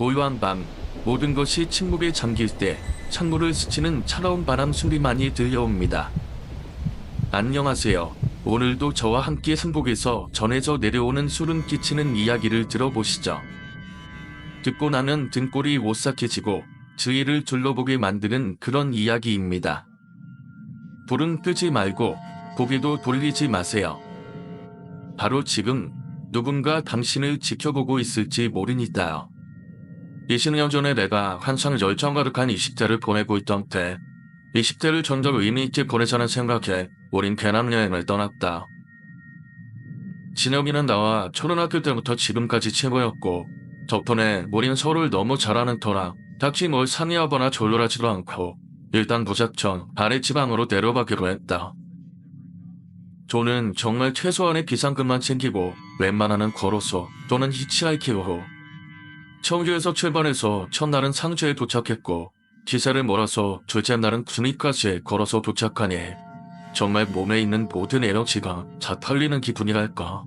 고요한 밤 모든 것이 침묵에 잠길 때 창문을 스치는 차가운 바람 소리만이 들려옵니다. 안녕하세요. 오늘도 저와 함께 승복에서 전해져 내려오는 소름 끼치는 이야기를 들어보시죠. 듣고 나면 등골이 오싹해지고 주위를 둘러보게 만드는 그런 이야기입니다. 불은 끄지 말고 고개도 돌리지 마세요. 바로 지금 누군가 당신을 지켜보고 있을지 모르니까요. 20년 전에 내가 한창 열정 가득한 20대를 보내고 있던 때 20대를 좀더 의미 있게 보내자는 생각에 우린 괜한 여행을 떠났다. 진혁이는 나와 초등학교 때부터 지금까지 친구였고 덕분에 우린 서로를 너무 잘 아는 터라 딱히 뭘 상의하거나 졸렬하지도 않고 일단 무작정 아래 지방으로 내려가기로 했다. 저는 정말 최소한의 비상금만 챙기고 웬만하면 걸어서 또는 히치하이킹으로 청주에서 출발해서 첫날은 상주에 도착했고 기사를 몰아서 둘째 날은 군위까지 걸어서 도착하니 정말 몸에 있는 모든 에너지가 다 털리는 기분이랄까.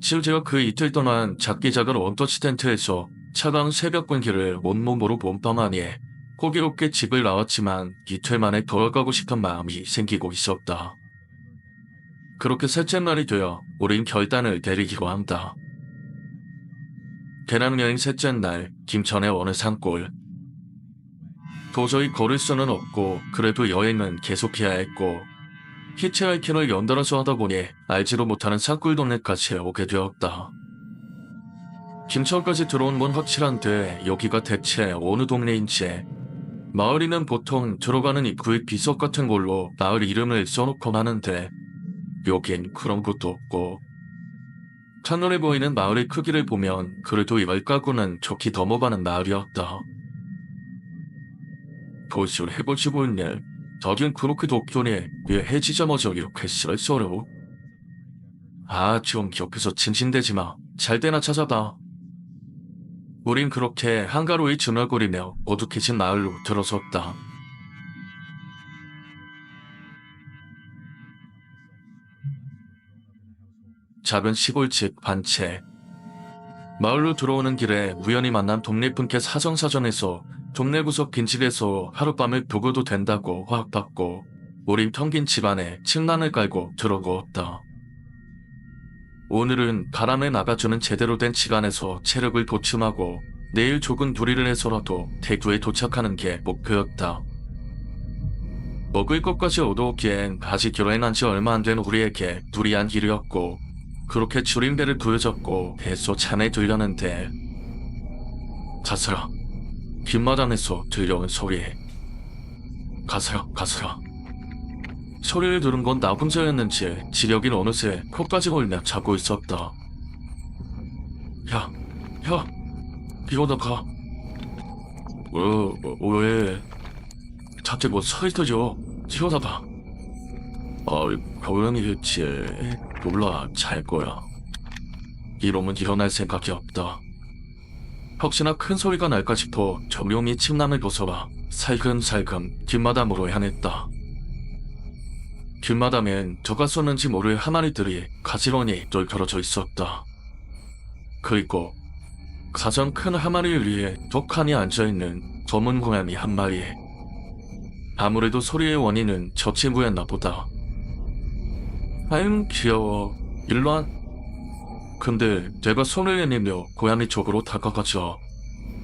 실제로 그 이틀 동안 작기 작은 원터치 텐트에서 차가운 새벽 공기를 온몸으로 몸빵하니 호기롭게 집을 나왔지만 이틀 만에 돌아가고 싶은 마음이 생기고 있었다. 그렇게 셋째 날이 되어 우린 결단을 내리기로 한다. 배낭여행 셋째 날 김천의 어느 산골 도저히 걸을 수는 없고 그래도 여행은 계속해야 했고 히치하이킹을 연달아서 하다 보니 알지도 못하는 산골 동네까지 오게 되었다. 김천까지 들어온 건 확실한데 여기가 대체 어느 동네인지 마을이는 보통 들어가는 입구에 비석 같은 걸로 마을 이름을 써놓곤 하는데 여긴 그런 것도 없고 첫눈에 보이는 마을의 크기를 보면 그래도 이말 까고는 좋게 넘어가는 마을이었다. 도시를 해보시고 있네. 저긴 그렇게 독존이 왜 해지자마자 이렇게 쓸쓸해요? 아, 좀 옆에서 징징대지 마. 잘 때나 찾아봐. 우린 그렇게 한가로이 중얼거리며 어둑해진 마을로 들어섰다. 작은 시골집 반채. 마을로 들어오는 길에 우연히 만난 동네 분께 사정사전에서 동네 구석 빈집에서 하룻밤을 묵어도 된다고 허락받고 우린 텅긴 집안에 침낭을 깔고 들어누웠다. 오늘은 바람에 나가주는 제대로 된 시간에서 체력을 보충하고 내일 조금 두리를 해서라도 대구에 도착하는 게 목표였다. 먹을 것까지 얻어오기엔 아직 여행한 지 얼마 안 된 우리에게 두리한 길이었고 그렇게 줄임배를 부여잡고 배서 산에 들려는데 가서라 뒷마당에서 들려온 소리 가서라 가서라 소리를 들은 건나 혼자였는지 지력인 어느새 코까지 걸며 자고 있었다 야, 야, 이거나 가. 어, 어, 왜? 자체 뭐 서있어져. 튀어나가. 아, 고양이겠지. 몰라, 잘 거야. 이러면 일어날 생각이 없다. 혹시나 큰 소리가 날까 싶어 조용히 침낭을 벗어와 살금살금 뒷마담으로 향했다. 뒷마담엔 누가 쏘는지 모를 하마리들이 가지런히 널켜져 있었다. 그리고 가장 큰 하마리 위에 독하니 앉아있는 검은 고양이 한 마리. 아무래도 소리의 원인은 저 친구였나 보다. 아유 귀여워. 일로 와. 근데 내가 손을 내밀며 고양이 쪽으로 다가가자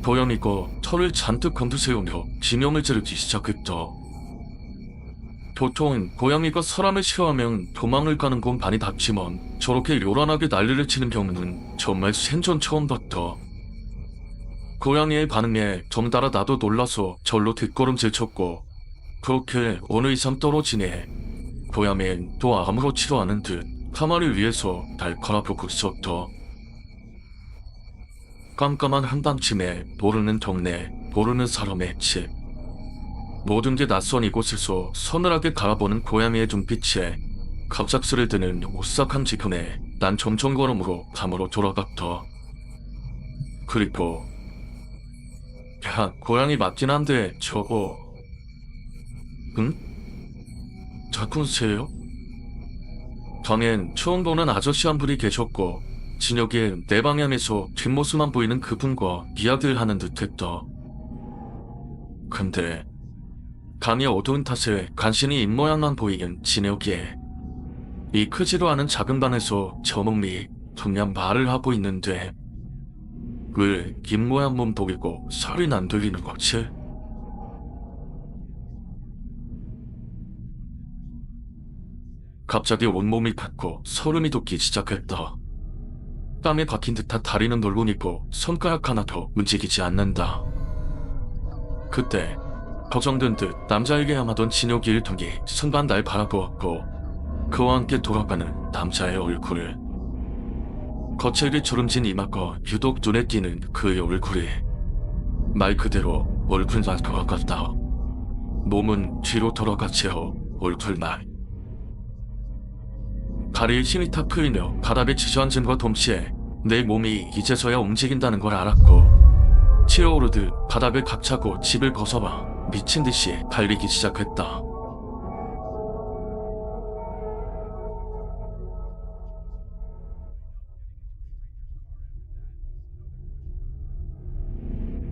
고양이가 털을 잔뜩 건드세우며 지명을 지르기 시작했다. 보통 고양이가 사람을 싫어하면 도망을 가는 건 많이 봤지만 저렇게 요란하게 난리를 치는 경우는 정말 생전 처음 봤다. 고양이의 반응에 덩달아 나도 놀라서 절로 뒷걸음질 쳤고 그렇게 어느 이상 떨어지니 고양이는 또 아무렇지도 않은 듯 가마를 위해서 날카롭고 있었다. 깜깜한 한밤쯤에 모르는 동네, 모르는 사람의 집. 모든 게 낯선 이곳에서 서늘하게 갈아보는 고양이의 눈빛에 갑작스레 드는 오싹한 기분에 난 점점 걸음으로 밤으로 돌아갔다. 그리고 야 고양이 맞긴 한데 저거 응? 자쿤세요? 방엔 처음 보는 아저씨 한 분이 계셨고 진혁이 내 방향에서 뒷모습만 보이는 그분과 이야기를 하는 듯했다. 근데 감이 어두운 탓에 간신히 입모양만 보이는 진혁이 이 크지도 않은 작은 방에서 저목리 분명 말을 하고 있는데 왜 입모양 몸 보이고 소리는 안 들리는 거지? 갑자기 온몸이 붓고 소름이 돋기 시작했다. 땀에 박힌 듯한 다리는 놀고있고 손가락 하나도 움직이지 않는다. 그때 걱정된 듯 남자에게 향하던 진혁이 일통이 순간 날 바라보았고 그와 함께 돌아가는 남자의 얼굴을 거칠게 주름진 이마가 유독 눈에 띄는 그의 얼굴이 말 그대로 얼굴만 돌아갔다. 몸은 뒤로 돌아가 채어 얼굴만 다리에 힘이 탁 풀리며 바닥에 주저앉음과 동시에 내 몸이 이제서야 움직인다는 걸 알았고 치어오르듯 바닥을 각차고 집을 벗어나 미친 듯이 달리기 시작했다.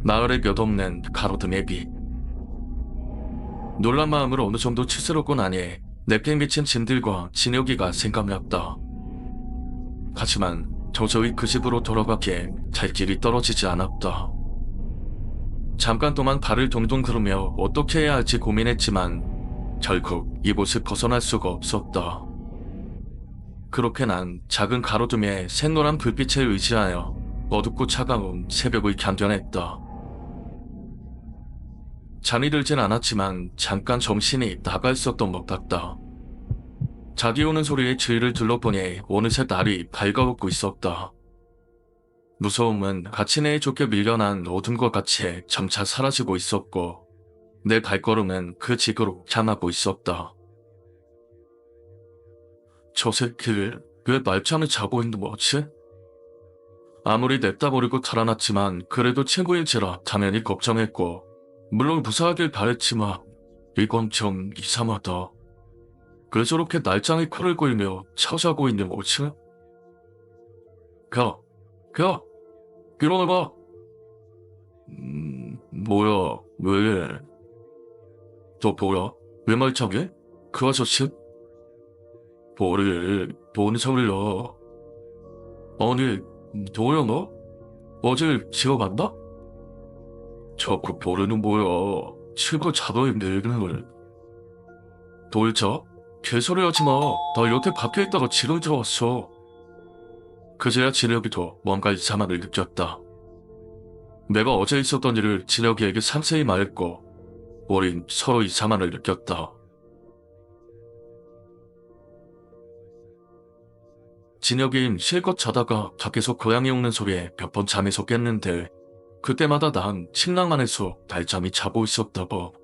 마을의 몇 없는 가로등의 빛. 놀란 마음으로 어느 정도 치스럽고 나니 내게 미친 짐들과 진혁이가 생각났다. 하지만 도저히 그 집으로 돌아가기에 갈 길이 떨어지지 않았다. 잠깐 동안 발을 동동 구르며 어떻게 해야 할지 고민했지만 결국 이곳을 벗어날 수가 없었다. 그렇게 난 작은 가로등의 샛노란 불빛에 의지하여 어둡고 차가운 새벽을 견뎌냈다. 잠이 들진 않았지만 잠깐 정신이 나가 있었던 것 같다. 자기 오는 소리에 주위를 둘러보니 어느새 날이 밝아오고 있었다. 무서움은 같이 내에 좁게 밀려난 어둠과 같이 점차 사라지고 있었고 내 발걸음은 그 지구로 향하고 있었다. 저 새끼를 왜 말짱을 자고 있는 거지? 아무리 냅다 버리고 달아났지만 그래도 친구일지라 당연히 걱정했고 물론 무사하길 바랬지만 이건 좀 이상하다. 왜 저렇게 날짱이 코를 골며 찾아고 있는 거지? 가, 가, 일어나봐. 음, 뭐야, 왜? 저 뭐야? 왜 말짱해? 그 아저씨? 뭐를, 뭔 소리야? 아니, 뭐야 너? 어제 집어 갔나? 저그 보르는 뭐야? 실컷 자도 늙는 걸. 돌자? 개소리 하지 마. 나 여태 밖에 있다가 지렁이 들어왔어. 그제야 진혁이도 뭔가 이상함을 느꼈다. 내가 어제 있었던 일을 진혁이에게 상세히 말했고, 우린 서로 이상함을 느꼈다. 진혁이 실컷 자다가 밖에서 고양이 우는 소리에 몇 번 잠에서 깼는데 그때마다 난 침낭 안에서 날잠이 자고 있었다고.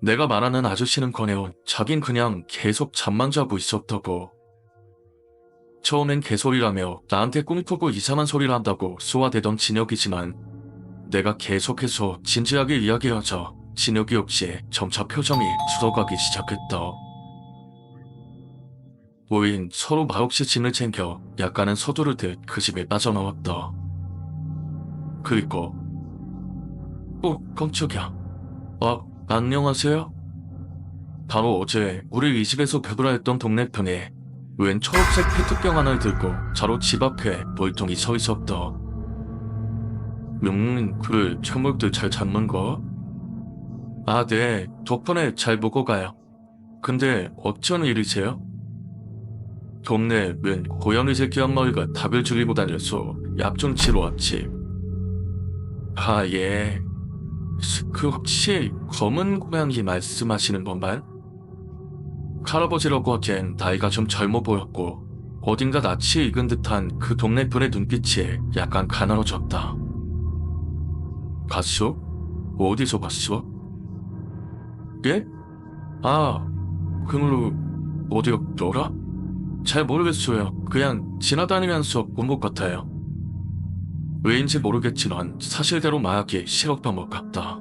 내가 말하는 아저씨는 커녕 자긴 그냥 계속 잠만 자고 있었다고. 처음엔 개소리라며 나한테 꿈꾸고 이상한 소리를 한다고 쏘아대던 진혁이지만 내가 계속해서 진지하게 이야기하자 진혁이 역시 점차 표정이 굳어가기 시작했다. 우린 서로 말없이 짐을 챙겨 약간은 서두르듯 그 집에 빠져나왔다. 그리고 어 깜짝이야. 아 안녕하세요. 바로 어제 우리 이 집에서 배불러했던 동네 편에 웬 초록색 페트병 하나를 들고 자로 집 앞에 멀뚱히 서 있었다. 음, 그래, 철물들 잘 잡는 거? 아, 네, 덕분에 잘 보고 가요. 근데 어쩐 일이세요? 동네 웬 고양이 새끼 한 마리가 닭을 죽이고 다녀서 약 좀 치러 왔지. 아, 예. 그 혹시 검은 고양이 말씀하시는 건가요? 할아버지라고 하기엔 나이가 좀 젊어 보였고 어딘가 낯이 익은 듯한 그 동네 분의 눈빛이 약간 가늘어졌다. 갔어? 어디서 봤어? 예? 아, 그걸로 어디였더라? 잘 모르겠어요. 그냥 지나다니면서 본 것 같아요. 왜인지 모르겠지만 사실대로 말하기 싫었던 것 같다.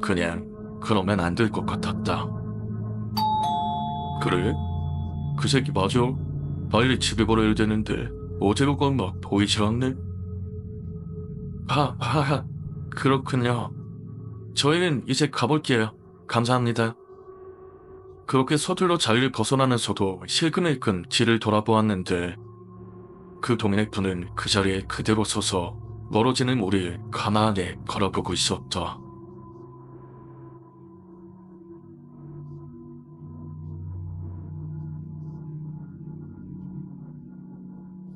그냥 그러면 안 될 것 같았다. 그래? 그 새끼 맞아. 빨리 집에 보내야 되는데 어제로 건 막 보이지 않네? 하, 하하, 그렇군요. 저희는 이제 가볼게요. 감사합니다. 그렇게 서둘러 자리를 벗어나면서도 실근을근 뒤를 돌아보았는데 그 동네분은 그 자리에 그대로 서서 멀어지는 우리를 가만히 걸어보고 있었다.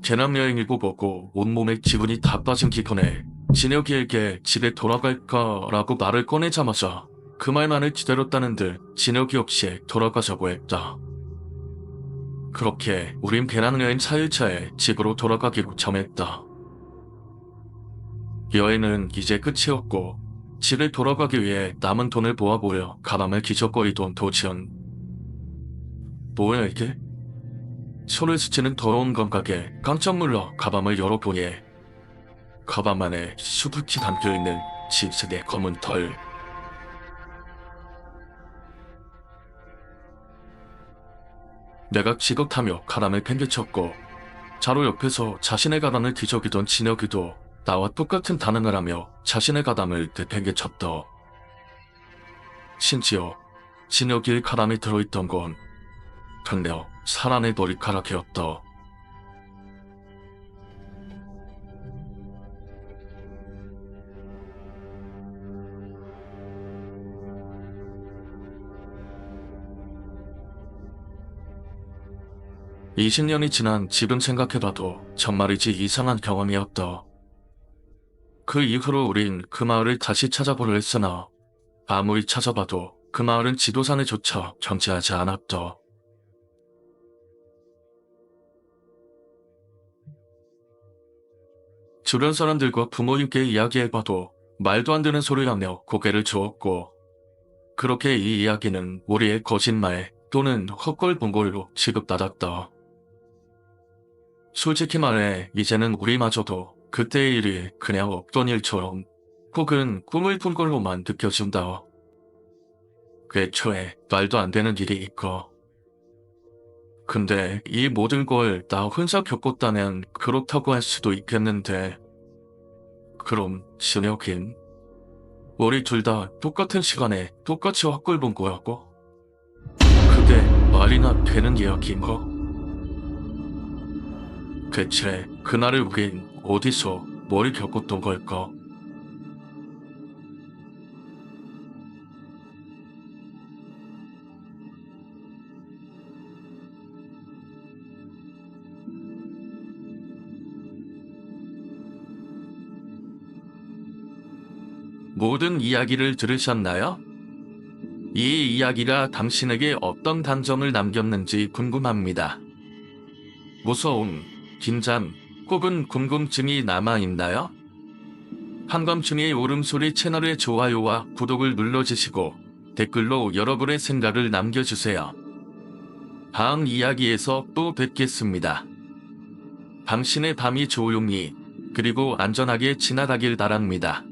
재남여행이고 뭐고 온몸에 기분이 다 빠진 기분에 진혁이에게 집에 돌아갈까라고 말을 꺼내자마자 그 말만을 기다렸다는 듯 진혁이 없이 돌아가자고 했다. 그렇게 우린 배낭 여행 4일차에 집으로 돌아가기로 정했다. 여행은 이제 끝이었고 집에 돌아가기 위해 남은 돈을 모아보려 가방을 기적거리던 도지연. 뭐야 이게? 손을 스치는 더러운 감각에 깜짝 놀라 가방을 열어보니 가방 안에 수북히 담겨있는 짙은의 검은 털. 내가 지긋하며 가람을 팽개쳤고 자로 옆에서 자신의 가방을 뒤적이던 진혁이도 나와 똑같은 반응을 하며 자신의 가담을 되팽개쳤다. 심지어 진혁이의 가람이 들어있던 건 전혀 사람의 머리카락이었다. (20년이) 지난 지금 생각해봐도 정말이지 이상한 경험이었다. 그 이후로 우린 그 마을을 다시 찾아보려 했으나 아무리 찾아봐도 그 마을은 지도산에조차 존재하지 않았다. 주변 사람들과 부모님께 이야기해봐도 말도 안 되는 소리라며 고개를 저었고 그렇게 이 이야기는 우리의 거짓말 또는 헛걸본걸로 취급받았다. 솔직히 말해 이제는 우리마저도 그때의 일이 그냥 없던 일처럼 혹은 꿈을 꾼 걸로만 느껴진다. 애초에 말도 안 되는 일이 있고. 근데 이 모든 걸 나 혼자 겪었다면 그렇다고 할 수도 있겠는데 그럼 진혁인 우리 둘 다 똑같은 시간에 똑같이 헛걸 본 거였고 그게 말이나 되는 이야기인가? 대체 그날을 우린 어디서 뭘 겪었던 걸까? 모든 이야기를 들으셨나요? 이 이야기가 당신에게 어떤 감정을 남겼는지 궁금합니다. 무서움, 긴장, 혹은 궁금증이 남아있나요? 한밤중의 울음소리 채널의 좋아요와 구독을 눌러주시고 댓글로 여러분의 생각을 남겨주세요. 다음 이야기에서 또 뵙겠습니다. 당신의 밤이 조용히 그리고 안전하게 지나가길 바랍니다.